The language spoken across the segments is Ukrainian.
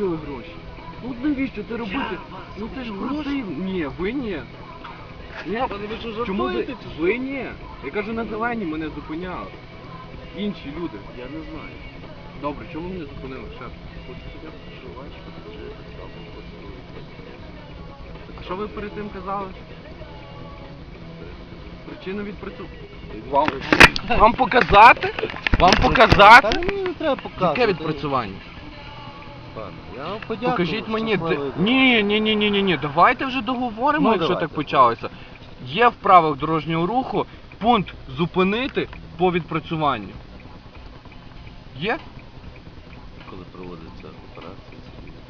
гроші. Ну навіщо це робити? Ну це ж противно. Ні, ви ні. Ні, чому ви? Ви ні. Я кажу, на зелені мене зупиняли. Інші люди. Я не знаю. Добре, чому мене зупинили, користуються. А що ви перед тим казали? Причина відпрацювання. Вам, вам показати? Вам показати? Та мені не треба показувати. Яке відпрацювання? Пане, я вам подякую. Покажіть мені. Де... Ні, ні, ні, ні, ні, ні. Давайте вже договоримо, Ну, якщо давайте. так почалося. Є в правилах дорожнього руху пункт зупинити по відпрацюванню. Є? Коли проводиться операція,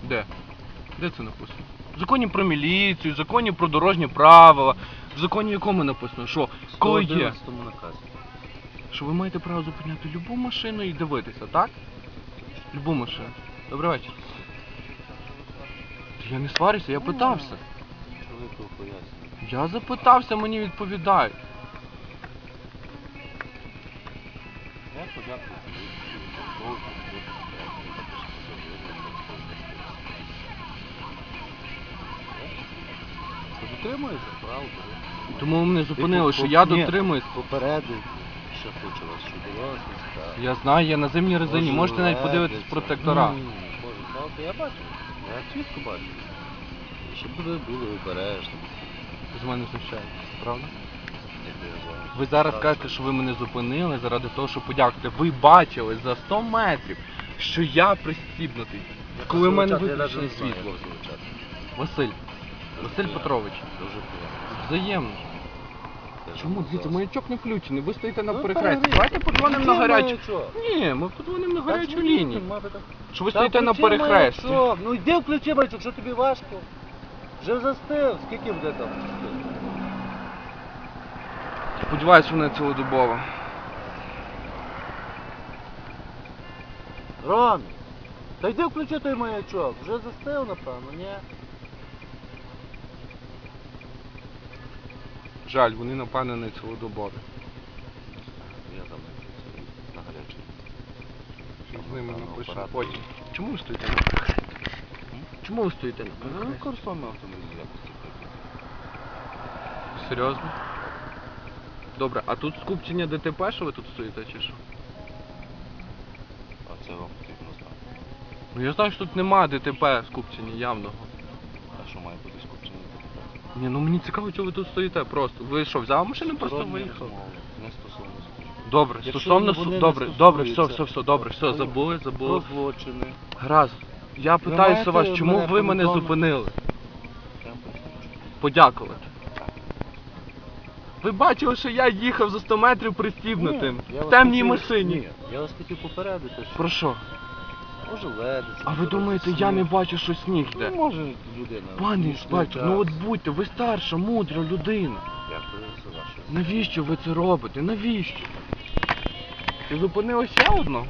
Де? Де це написано? В законі про міліцію, в законі про дорожні правила, в законі якому написано, що коли є, 111 наказі. що ви маєте право зупиняти любу машину і дивитися, так? Любу машину. Добрий вечір. Я не сварюся, я питався. Я запитався, мені відповідають. Дотримується прав, Тому мене зупинили, що я дотримуюсь. Попередив, що хочу вас, що. Я знаю, я на зимній резині. Можете навіть подивитись протектора. Ні, може, я бачу. Я чітко бачу. Щоб ви були обережні. З мене знущаєтесь, правда? якби я з Ви зараз так. кажете, що ви мене зупинили заради того, щоб подякувати. Ви бачили за 100 метрів, що я пристібнутий. Коли в мене я виключене навіть не знаю, світло. Василь, Василь. Петрович, Дуже приємно. взаємно. Чому? ж Дивіться, маячок не включений, ви стоїте на Ну, перехресті. перегрій. Давайте подзвонимо на гарячу. Ні, ми подзвонимо на гарячу ну, лінію. Що ви стоїте на перехресті. Ну йди включи маячок, що тобі важко. Вже застив, скільки буде там? Сподіваюсь, вона цілодобово. Ромі, та йди включи той маячок. Вже застив, напевно, ні? Жаль, вони напевно не цілодобові. Я там на гарячий. З ними апарат. потім. Чому ви стоїте на перехресті? Чому ви стоїте на Ну, перехресті? використовуємо автомобіль якості. Серйозно? Добре, а тут скупчення ДТП, що ви тут стоїте, чи що? А це вам потрібно знати. Ну я знаю, що тут немає ДТП скупчення явного. А що має бути? Ні, ну мені цікаво, чого ви тут стоїте просто. Ви що, взяли машину, просто Сторонні виїхали? розмови, Не стосовно. Добре, Якщо стосовно вони су- не добре, добре, все, все, стосуються, все, добре, все, то забули, Про забули. злочини. Гаразд. Я питаюся маєте вас, чому мене ви мене повідомити? зупинили? Вам. Подякувати. Ви бачили, що я їхав за 100 метрів пристібнутим Ні, я в вас темній хотів- машині. Ні, я вас хотів попередити, що Про що? Може ледиться. А ви думаєте, я не бачу, що сніг йде? Ну, може людина. Пане Нічний інспектор, ну от будьте, ви старша, мудра людина. Дякую за ваше. Навіщо ви це робите? Навіщо? Ти зупинилася ще одного?